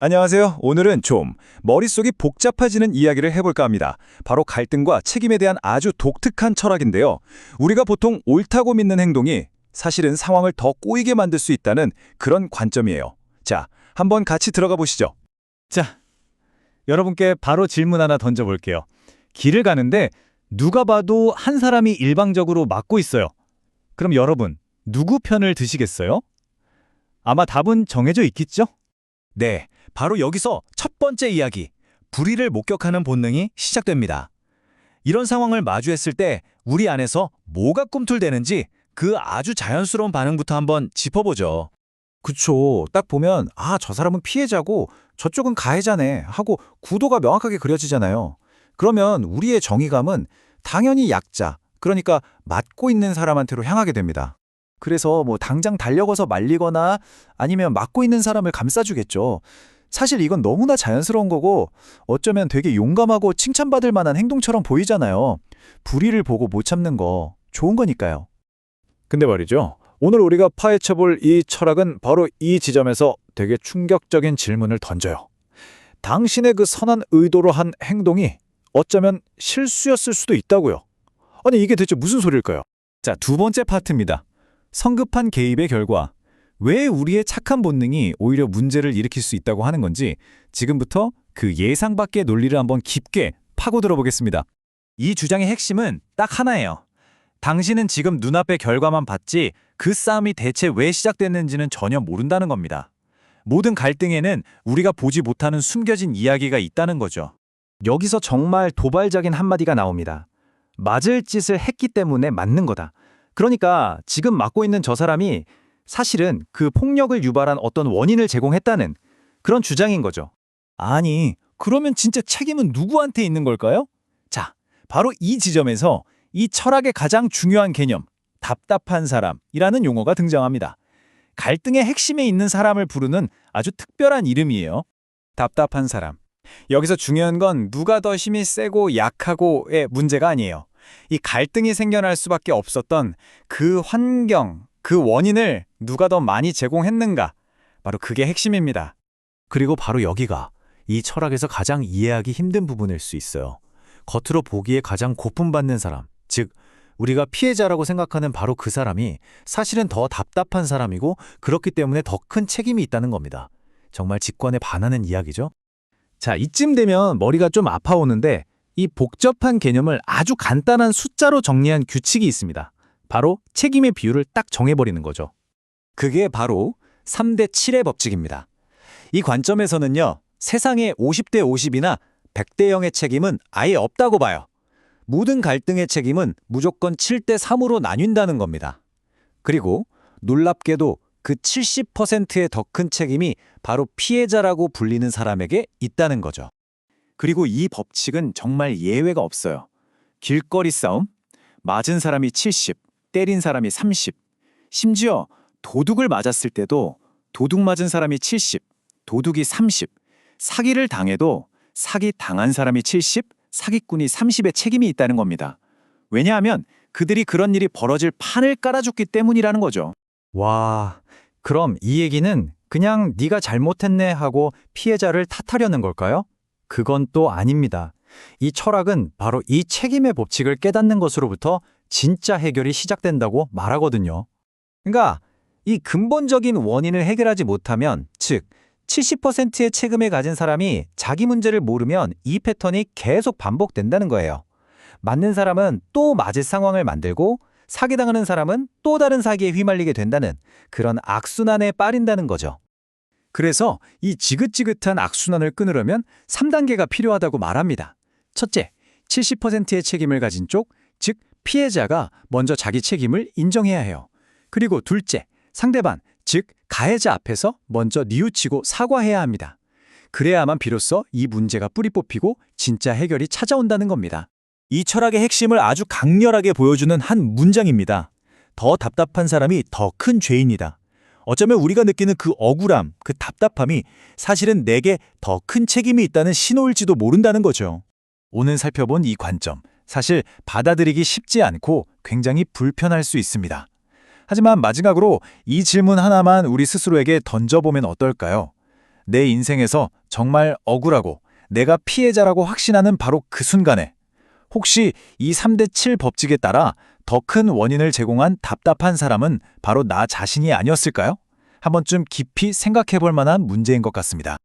안녕하세요. 오늘은 좀 머릿속이 복잡해지는 이야기를 해볼까 합니다. 바로 갈등과 책임에 대한 아주 독특한 철학인데요. 우리가 보통 옳다고 믿는 행동이 사실은 상황을 더 꼬이게 만들 수 있다는 그런 관점이에요. 자, 한번 같이 들어가 보시죠. 자, 여러분께 바로 질문 하나 던져볼게요. 길을 가는데 누가 봐도 한 사람이 일방적으로 막고 있어요. 그럼 여러분, 누구 편을 드시겠어요? 아마 답은 정해져 있겠죠? 네, 바로 여기서 첫 번째 이야기, 불의를 목격하는 본능이 시작됩니다. 이런 상황을 마주했을 때 우리 안에서 뭐가 꿈틀대는지 그 아주 자연스러운 반응부터 한번 짚어보죠. 그쵸. 딱 보면 아, 저 사람은 피해자고 저쪽은 가해자네 하고 구도가 명확하게 그려지잖아요. 그러면 우리의 정의감은 당연히 약자, 그러니까 맞고 있는 사람한테로 향하게 됩니다. 그래서 뭐 당장 달려가서 말리거나 아니면 맞고 있는 사람을 감싸주겠죠. 사실 이건 너무나 자연스러운 거고 어쩌면 되게 용감하고 칭찬받을 만한 행동처럼 보이잖아요. 불의를 보고 못 참는 거 좋은 거니까요. 근데 말이죠. 오늘 우리가 파헤쳐볼 이 철학은 바로 이 지점에서 되게 충격적인 질문을 던져요. 당신의 그 선한 의도로 한 행동이 어쩌면 실수였을 수도 있다고요. 아니 이게 대체 무슨 소리일까요? 자, 두 번째 파트입니다. 성급한 개입의 결과 왜 우리의 착한 본능이 오히려 문제를 일으킬 수 있다고 하는 건지 지금부터 그 예상 밖의 논리를 한번 깊게 파고들어 보겠습니다. 이 주장의 핵심은 딱 하나예요. 당신은 지금 눈앞의 결과만 봤지 그 싸움이 대체 왜 시작됐는지는 전혀 모른다는 겁니다. 모든 갈등에는 우리가 보지 못하는 숨겨진 이야기가 있다는 거죠. 여기서 정말 도발적인 한마디가 나옵니다. 맞을 짓을 했기 때문에 맞는 거다. 그러니까 지금 맡고 있는 저 사람이 사실은 그 폭력을 유발한 어떤 원인을 제공했다는 그런 주장인 거죠. 아니, 그러면 진짜 책임은 누구한테 있는 걸까요? 자, 바로 이 지점에서 이 철학의 가장 중요한 개념, 답답한 사람이라는 용어가 등장합니다. 갈등의 핵심에 있는 사람을 부르는 아주 특별한 이름이에요. 답답한 사람. 여기서 중요한 건 누가 더 힘이 세고 약하고의 문제가 아니에요. 이 갈등이 생겨날 수밖에 없었던 그 환경, 그 원인을 누가 더 많이 제공했는가. 바로 그게 핵심입니다. 그리고 바로 여기가 이 철학에서 가장 이해하기 힘든 부분일 수 있어요. 겉으로 보기에 가장 고품받는 사람, 즉 우리가 피해자라고 생각하는 바로 그 사람이 사실은 더 답답한 사람이고 그렇기 때문에 더 큰 책임이 있다는 겁니다. 정말 직관에 반하는 이야기죠. 자, 이쯤 되면 머리가 좀 아파오는데 이 복잡한 개념을 아주 간단한 숫자로 정리한 규칙이 있습니다. 바로 책임의 비율을 딱 정해버리는 거죠. 그게 바로 3대 7의 법칙입니다. 이 관점에서는요, 세상에 50대 50이나 100대 0의 책임은 아예 없다고 봐요. 모든 갈등의 책임은 무조건 7대 3으로 나뉜다는 겁니다. 그리고 놀랍게도 그 70%의 더 큰 책임이 바로 피해자라고 불리는 사람에게 있다는 거죠. 그리고 이 법칙은 정말 예외가 없어요. 길거리 싸움, 맞은 사람이 70, 때린 사람이 30, 심지어 도둑을 맞았을 때도 도둑 맞은 사람이 70, 도둑이 30, 사기를 당해도 사기 당한 사람이 70, 사기꾼이 30의 책임이 있다는 겁니다. 왜냐하면 그들이 그런 일이 벌어질 판을 깔아줬기 때문이라는 거죠. 와, 그럼 이 얘기는 그냥 네가 잘못했네 하고 피해자를 탓하려는 걸까요? 그건 또 아닙니다. 이 철학은 바로 이 책임의 법칙을 깨닫는 것으로부터 진짜 해결이 시작된다고 말하거든요. 그러니까 이 근본적인 원인을 해결하지 못하면, 즉 70%의 책임을 가진 사람이 자기 문제를 모르면 이 패턴이 계속 반복된다는 거예요. 맞는 사람은 또 맞을 상황을 만들고 사기당하는 사람은 또 다른 사기에 휘말리게 된다는 그런 악순환에 빠린다는 거죠. 그래서 이 지긋지긋한 악순환을 끊으려면 3단계가 필요하다고 말합니다. 첫째, 70%의 책임을 가진 쪽, 즉 피해자가 먼저 자기 책임을 인정해야 해요. 그리고 둘째, 상대방, 즉 가해자 앞에서 먼저 뉘우치고 사과해야 합니다. 그래야만 비로소 이 문제가 뿌리 뽑히고 진짜 해결이 찾아온다는 겁니다. 이 철학의 핵심을 아주 강렬하게 보여주는 한 문장입니다. 더 답답한 사람이 더 큰 죄인이다. 어쩌면 우리가 느끼는 그 억울함, 그 답답함이 사실은 내게 더 큰 책임이 있다는 신호일지도 모른다는 거죠. 오늘 살펴본 이 관점, 사실 받아들이기 쉽지 않고 굉장히 불편할 수 있습니다. 하지만 마지막으로 이 질문 하나만 우리 스스로에게 던져보면 어떨까요? 내 인생에서 정말 억울하고 내가 피해자라고 확신하는 바로 그 순간에 혹시 이 3대 7 법칙에 따라 더 큰 원인을 제공한 답답한 사람은 바로 나 자신이 아니었을까요? 한 번쯤 깊이 생각해 볼 만한 문제인 것 같습니다.